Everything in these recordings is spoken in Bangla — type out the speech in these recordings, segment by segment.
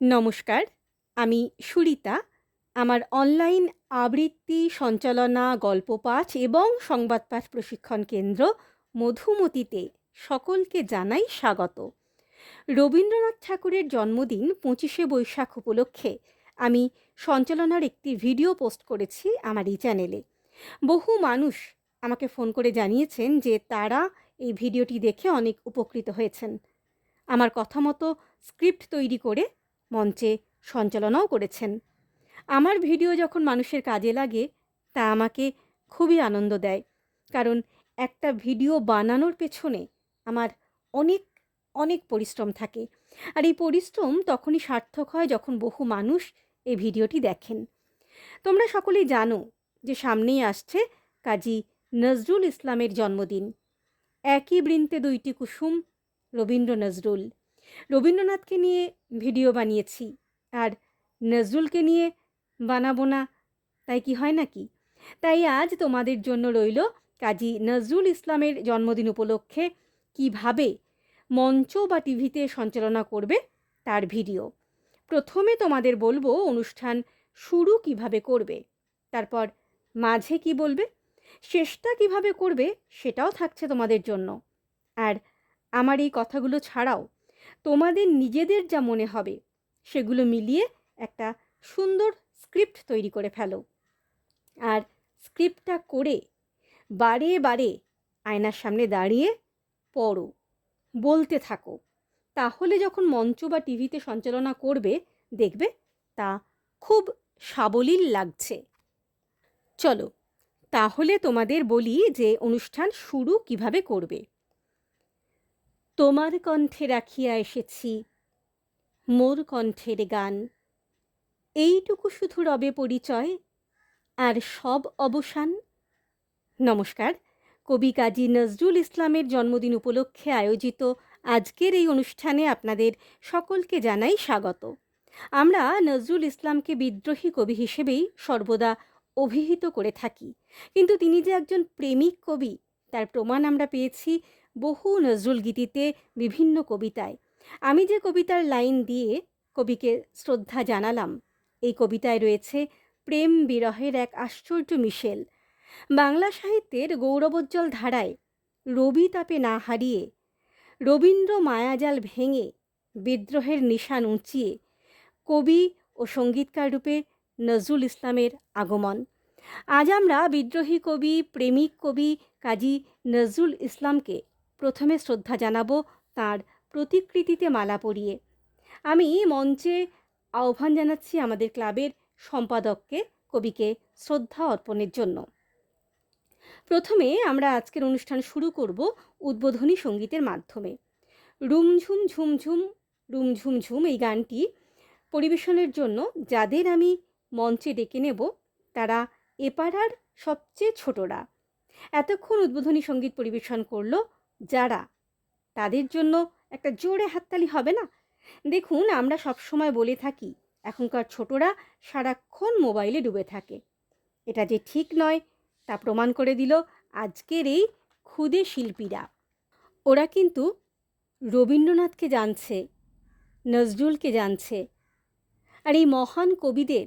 নমস্কার, আমি সুরিতা, আমার অনলাইন আবৃত্তি সঞ্চালনা গল্প পাঠ এবং সংবাদ পাঠ প্রশিক্ষণ কেন্দ্র মধুমতিতে সকলকে জানাই স্বাগত। রবীন্দ্রনাথ ঠাকুরের জন্মদিন পঁচিশে বৈশাখ উপলক্ষে আমি সঞ্চালনার একটি ভিডিও পোস্ট করেছি আমার এই চ্যানেলে। বহু মানুষ আমাকে ফোন করে জানিয়েছেন যে তারা এই ভিডিওটি দেখে অনেক উপকৃত হয়েছেন। আমার কথা মতো স্ক্রিপ্ট তৈরি করে মঞ্চে সঞ্চালনাও করেছেন। আমার ভিডিও যখন মানুষের কাজে লাগে, তা আমাকে খুবই আনন্দ দেয়। কারণ একটা ভিডিও বানানোর পেছনে আমার অনেক অনেক পরিশ্রম থাকে। আর এই পরিশ্রম তখনই সার্থক হয় যখন বহু মানুষ এই ভিডিওটি দেখেন। তোমরা সকলেই জানো যে সামনেই আসছে কাজী নজরুল ইসলামের জন্মদিন। একই বৃন্তে দুইটি কুসুম রবীন্দ্র নজরুল। রবীন্দ্রনাথকে নিয়ে ভিডিও বানিয়েছি। আর নজরুলকে নিয়ে বানাবো না, তাই কি হয় নাকি? তাই আজ তোমাদের জন্য রইল কাজী নজরুল ইসলামের জন্মদিন উপলক্ষে কীভাবে মঞ্চ বা টিভিতে সঞ্চালনা করবে তার ভিডিও। প্রথমে তোমাদের বলব অনুষ্ঠান শুরু কীভাবে করবে, তারপর মাঝে কি বলবে, শেষটা কীভাবে করবে সেটাও থাকছে তোমাদের জন্য। আর আমার এই কথাগুলো ছাড়াও তোমাদের নিজেদের যা মনে হবে, সেগুলো মিলিয়ে একটা সুন্দর স্ক্রিপ্ট তৈরি করে ফেলো। আর স্ক্রিপ্টটা করে বারে বারে আয়নার সামনে দাঁড়িয়ে পড়ো, বলতে থাকো। তাহলে যখন মঞ্চ বা টিভিতে সঞ্চালনা করবে, দেখবে তা খুব সাবলীল লাগছে। চলো, তাহলে তোমাদের বলি যে অনুষ্ঠান শুরু কীভাবে করবে। তোমার কণ্ঠে রাখিয়া এসেছি, মোর কণ্ঠের গান। এইটুকু শুধু রবে পরিচয়, আর সব অবসান। নমস্কার, কবি কাজী নজরুল ইসলামের জন্মদিন উপলক্ষে আয়োজিত আজকের এই অনুষ্ঠানে আপনাদের সকলকে জানাই স্বাগত। আমরা নজরুল ইসলামকে বিদ্রোহী কবি হিসেবেই সর্বদা অভিহিত করে থাকি। কিন্তু তিনি যে একজন প্রেমিক কবি, তার প্রমাণ আমরা পেয়েছি বহু নজরুল গীতিতে বিভিন্ন কবিতায়। আমি যে কবিতার লাইন দিয়ে কবিকে শ্রদ্ধা জানালাম, এই কবিতায় রয়েছে প্রেম বিরহের এক আশ্চর্য মিশেল। বাংলা সাহিত্যের গৌরবোজ্জ্বল ধারায় রবি তাপে না হারিয়ে, রবীন্দ্র মায়াজাল ভেঙে বিদ্রোহের নিশান উঁচিয়ে কবি ও সঙ্গীতকার রূপে নজরুল ইসলামের আগমন। আজ আমরা বিদ্রোহী কবি, প্রেমিক কবি কাজী নজরুল ইসলামকে প্রথমে শ্রদ্ধা জানাব তার প্রতিকৃতিতে মালা পরিয়ে। আমি মঞ্চে আহ্বান জানাচ্ছি আমাদের ক্লাবের সম্পাদককে, কবিকে শ্রদ্ধা অর্পণের জন্য। প্রথমে আমরা আজকের অনুষ্ঠান শুরু করব উদ্বোধনী সঙ্গীতের মাধ্যমে। রুমঝুম ঝুমঝুম রুমঝুম ঝুম এই গানটি পরিবেশনের জন্য যাদের আমি মঞ্চে ডেকে নেব, তারা এপাড়ার সবচেয়ে ছোটরা। এতক্ষণ উদ্বোধনী সংগীত পরিবেশন করল যারা, তাদের জন্য একটা জোরে হাততালি হবে না? দেখুন, আমরা সবসময় বলে থাকি, এখনকার ছোটরা সারাক্ষণ মোবাইলে ডুবে থাকে। এটা যে ঠিক নয়, তা প্রমাণ করে দিল আজকের এই ক্ষুদে শিল্পীরা। ওরা কিন্তু রবীন্দ্রনাথকে জানছে, নজরুলকে জানছে। আর এই মহান কবিদের,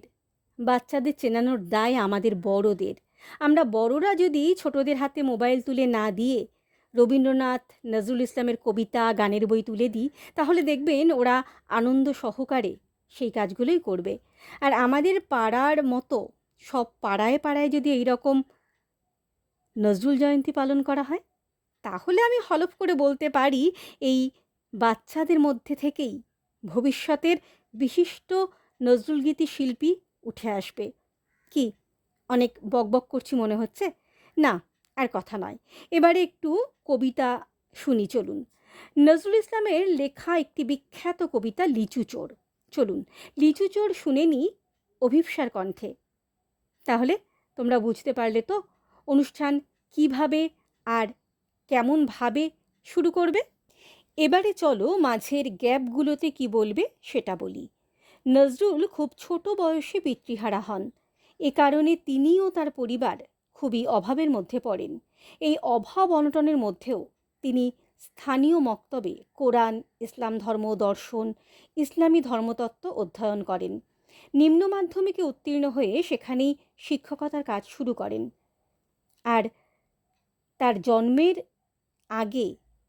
বাচ্চাদের চেনানোর দায় আমাদের বড়দের। আমরা বড়রা যদি ছোটদের হাতে মোবাইল তুলে না দিয়ে রবীন্দ্রনাথ নজরুল ইসলামের কবিতা, গানের বই তুলে দিই, তাহলে দেখবেন ওরা আনন্দ সহকারে সেই কাজগুলোই করবে। আর আমাদের পাড়ার মতো সব পাড়ায় পাড়ায় যদি এই রকম নজরুল জয়ন্তী পালন করা হয়, তাহলে আমি হলফ করে বলতে পারি এই বাচ্চাদের মধ্যে থেকেই ভবিষ্যতের বিশিষ্ট নজরুলগীতি শিল্পী উঠে আসবে। কি? অনেক বকবক করছি মনে হচ্ছে? না আর কথা নয়। এবারে একটু কবিতা শুনি, চলুন। নজরুল ইসলামের লেখা একটি বিখ্যাত কবিতা, লিচু চোর। চলুন, লিচু চোর শুনে নিই অভিপ্সার কণ্ঠে। তাহলে তোমরা বুঝতে পারলে তো অনুষ্ঠান কীভাবে আর কেমনভাবে শুরু করবে? এবারে চলো মাঝের গ্যাপগুলোতে কি বলবে সেটা বলি। নজরুল খুব ছোট বয়সে পিতৃহারা হন। এ কারণে তিনি ও তার পরিবার খুবই অভাবের মধ্যে পড়েন। এই অভাব অনটনের মধ্যেও তিনি স্থানীয় মক্তবে কোরআন, ইসলাম ধর্ম দর্শন, ইসলামী ধর্মতত্ত্ব অধ্যয়ন করেন। নিম্ন মাধ্যমিকে উত্তীর্ণ হয়ে সেখানেই শিক্ষকতার কাজ শুরু করেন। আর তার জন্মের আগে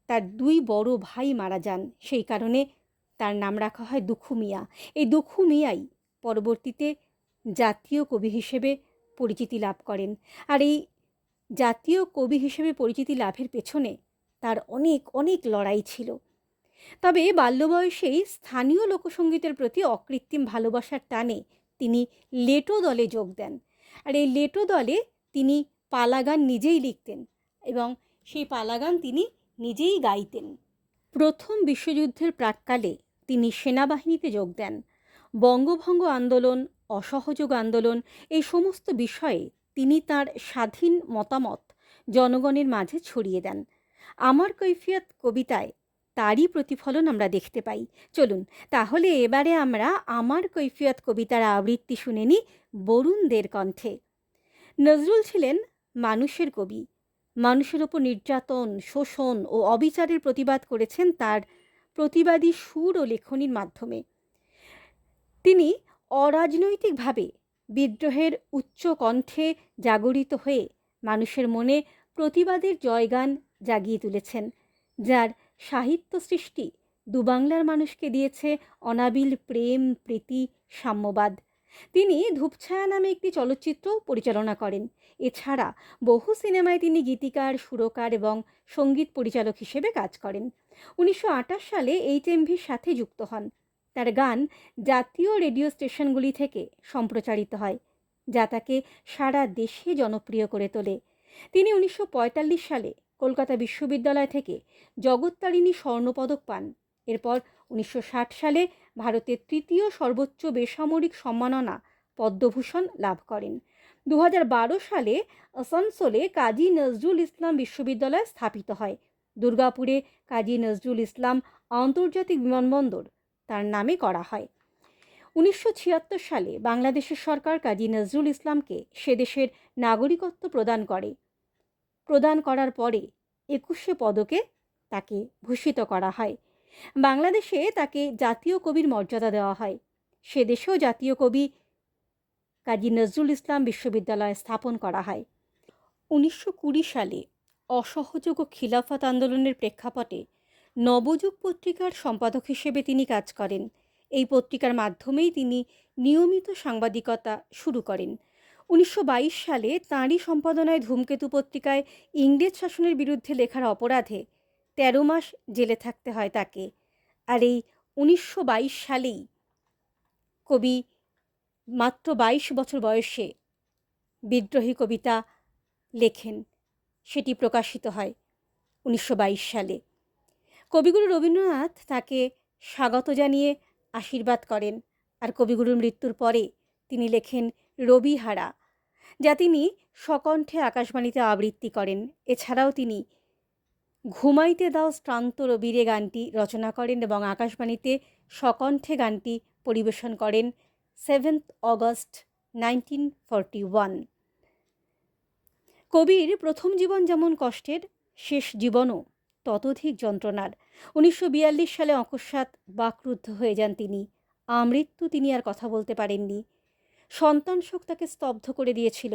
তার দুই বড় ভাই মারা যান। সেই কারণে তার নাম রাখা হয় দুখু মিয়া এই দুখু মিয়াই পরবর্তীতে জাতীয় কবি হিসেবে পরিচিতি লাভ করেন। আর এই জাতীয় কবি হিসেবে পরিচিতি লাভের পেছনে তার অনেক অনেক লড়াই ছিল। তবে বাল্যবয়সেই স্থানীয় লোকসঙ্গীতের প্রতি অকৃত্রিম ভালোবাসার টানে তিনি লেটো দলে যোগ দেন। আর এই লেটো দলে তিনি পালাগান নিজেই লিখতেন এবং সেই পালাগান তিনি নিজেই গাইতেন। প্রথম বিশ্বযুদ্ধের প্রাককালে তিনি সেনাবাহিনীতে যোগ দেন। বঙ্গভঙ্গ আন্দোলন অসহযোগ আন্দোলন, এই সমস্ত বিষয়ে তিনি তার স্বাধীন মতামত জনগণের মাঝে ছড়িয়ে দেন। আমার কৈফিয়ত কবিতায় তারই প্রতিফলন আমরা দেখতে পাই। চলুন, তাহলে এবারে আমরা আমার কৈফিয়ত কবিতার আবৃত্তি শুনে নিই বরুণদের কণ্ঠে। নজরুল ছিলেন মানুষের কবি। মানুষের ওপর নির্যাতন, শোষণ ও অবিচারের প্রতিবাদ করেছেন তার প্রতিবাদী সুর ও লেখনীর মাধ্যমে। তিনি অরাজনৈতিকভাবে বিদ্রোহের উচ্চ কণ্ঠে জাগরিত হয়ে মানুষের মনে প্রতিবাদের জয়গান জাগিয়ে তুলেছেন, যার সাহিত্য সৃষ্টি দুবাংলার মানুষকে দিয়েছে অনাবিল প্রেম, প্রীতি, সাম্যবাদ। তিনি ধূপছায়া নামে একটি চলচ্চিত্র পরিচালনা করেন। এছাড়া বহু সিনেমায় তিনি গীতিকার, সুরকার এবং সংগীত পরিচালক হিসেবে কাজ করেন। উনিশশো আটাশ সালে এইচএমভির সাথে যুক্ত হন। তার গান জাতীয় রেডিও স্টেশনগুলি থেকে সম্প্রচারিত হয়, যা তাকে সারা দেশে জনপ্রিয় করে তোলে। তিনি উনিশশো পঁয়তাল্লিশ সালে কলকাতা বিশ্ববিদ্যালয় থেকে জগত্তারিণী স্বর্ণপদক পান। এরপর উনিশশো ষাট সালে ভারতের তৃতীয় সর্বোচ্চ বেসামরিক সম্মাননা পদ্মভূষণ লাভ করেন। দু হাজার বারো সালে আসানসোলে কাজী নজরুল ইসলাম বিশ্ববিদ্যালয় স্থাপিত হয়। দুর্গাপুরে কাজী নজরুল ইসলাম আন্তর্জাতিক বিমানবন্দর তার নামে করা হয়। উনিশশো ছিয়াত্তর সালে বাংলাদেশের সরকার কাজী নজরুল ইসলামকে সে দেশের নাগরিকত্ব প্রদান করে। প্রদান করার পরে একুশে পদকে তাকে ভূষিত করা হয়। বাংলাদেশে তাকে জাতীয় কবির মর্যাদা দেওয়া হয়। সে দেশেও জাতীয় কবি কাজী নজরুল ইসলাম বিশ্ববিদ্যালয় স্থাপন করা হয়। উনিশশো কুড়ি সালে অসহযোগ খিলাফত আন্দোলনের প্রেক্ষাপটে নবযুগ পত্রিকার সম্পাদক হিসেবে তিনি কাজ করেন। এই পত্রিকার মাধ্যমেই তিনি নিয়মিত সাংবাদিকতা শুরু করেন। উনিশশো বাইশ সালে তাঁরই সম্পাদনায় ধূমকেতু পত্রিকায় ইংরেজ শাসনের বিরুদ্ধে লেখার অপরাধে তেরো মাস জেলে থাকতে হয় তাকে। আর এই উনিশশো বাইশ সালেই কবি মাত্র বাইশ বছর বয়সে বিদ্রোহী কবিতা লেখেন। সেটি প্রকাশিত হয় উনিশশো বাইশ সালে। কবিগুরু রবীন্দ্রনাথ তাকে স্বাগত জানিয়ে আশীর্বাদ করেন আর কবিগুরুর মৃত্যুর পরে তিনি লেখেন রবিহারা, যা তিনি সকণ্ঠে আকাশবাণীতে আবৃত্তি করেন। এছাড়াও তিনি ঘুমাইতে দাও শ্রান্ত রবিরে গানটি রচনা করেন এবং আকাশবাণীতে সকণ্ঠে গানটি পরিবেশন করেন seventh August nineteen forty one. কবির প্রথম জীবন যেমন কষ্টের, শেষ জীবনও ততোধিক যন্ত্রণার। উনিশশো বিয়াল্লিশ সালে অকস্মাৎ বাকরুদ্ধ হয়ে যান তিনি। আমৃত্যু তিনি আর কথা বলতে পারেননি। সন্তান শোক তাকে স্তব্ধ করে দিয়েছিল,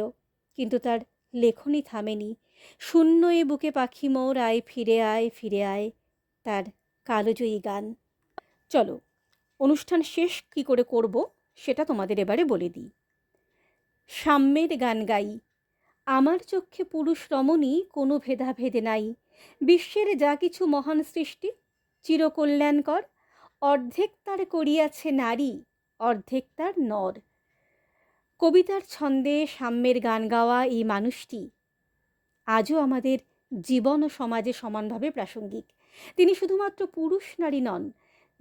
কিন্তু তার লেখনই থামেনি। শূন্য এ বুকে পাখি মোর, আয় ফিরে আয় ফিরে আয়, তার কালোজয়ী গান। চলো, অনুষ্ঠান শেষ কি করে করব সেটা তোমাদের এবারে বলে দিই। সাম্যের গান গাই। আমার চক্ষে পুরুষ রমণী কোনো ভেদাভেদ নাই। বিশ্বের যা কিছু মহান সৃষ্টি চিরকল্যাণকর, অর্ধেক তার করিয়াছে নারী, অর্ধেক তার নর। কবিতার ছন্দে সাম্যের গান গাওয়া এই মানুষটি আজও আমাদের জীবন ও সমাজে সমানভাবে প্রাসঙ্গিক। তিনি শুধুমাত্র পুরুষ নারী নন,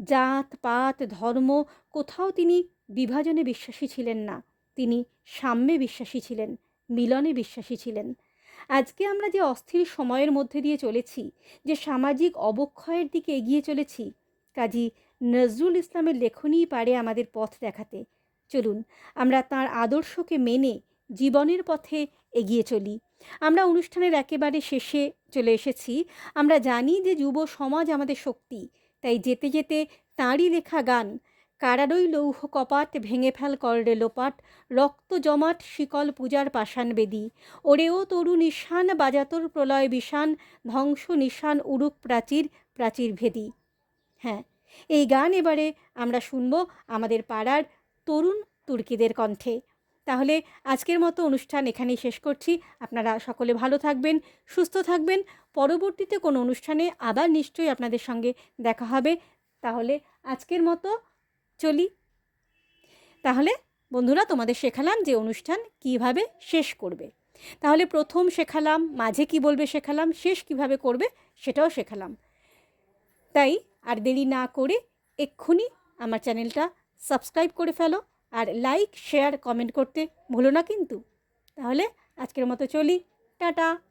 জাত, পাত, ধর্ম, কোথাও তিনি বিভাজনে বিশ্বাসী ছিলেন না। তিনি সাম্যে বিশ্বাসী ছিলেন। মিলনে বিশ্বাসী ছিলেন। আজকে আমরা যে অস্থির সময়ের মধ্যে দিয়ে চলেছি, যে সামাজিক অবক্ষয়ের দিকে এগিয়ে চলেছি, কাজী নজরুল ইসলামের লেখনই পারে আমাদের পথ দেখাতে। চলুন, আমরা তার আদর্শকে মেনে জীবনের পথে এগিয়ে চলি। আমরা অনুষ্ঠানের একেবারে শেষে চলে এসেছি। আমরা জানি যে যুব সমাজ আমাদের শক্তি, তাই যেতে যেতে তাঁরই লেখা গান কারারই লৌহ কপাট ভেঙে ফেল কররে লোপাট, রক্ত জমাট শিকল পূজার পাষাণ বেদি। ওরেও তরু নিশান, বাজাতর প্রলয় বিষান, ধ্বংস নিশান উরুক প্রাচীর প্রাচীর ভেদি। হ্যাঁ এই গান এবারে আমরা শুনব আমাদের পাড়ার তরুণ তুর্কিদের কণ্ঠে। তাহলে আজকের মতো অনুষ্ঠান এখানেই শেষ করছি। আপনারা সকলে ভালো থাকবেন, সুস্থ থাকবেন। পরবর্তীতে কোনো অনুষ্ঠানে আবার নিশ্চয়ই আপনাদের সঙ্গে দেখা হবে। তাহলে আজকের মতো চলি। তাহলে বন্ধুরা, তোমাদের শেখালাম যে অনুষ্ঠান কীভাবে শেষ করবে। তাহলে প্রথম শেখালাম, মাঝে কি বলবে শেখালাম, শেষ কীভাবে করবে সেটাও শেখালাম। তাই আর দেরি না করে এক্ষুনি আমার চ্যানেলটা সাবস্ক্রাইব করে ফেলো আর লাইক, শেয়ার, কমেন্ট করতে ভুলো না কিন্তু। তাহলে আজকের মতো চলি। টাটা।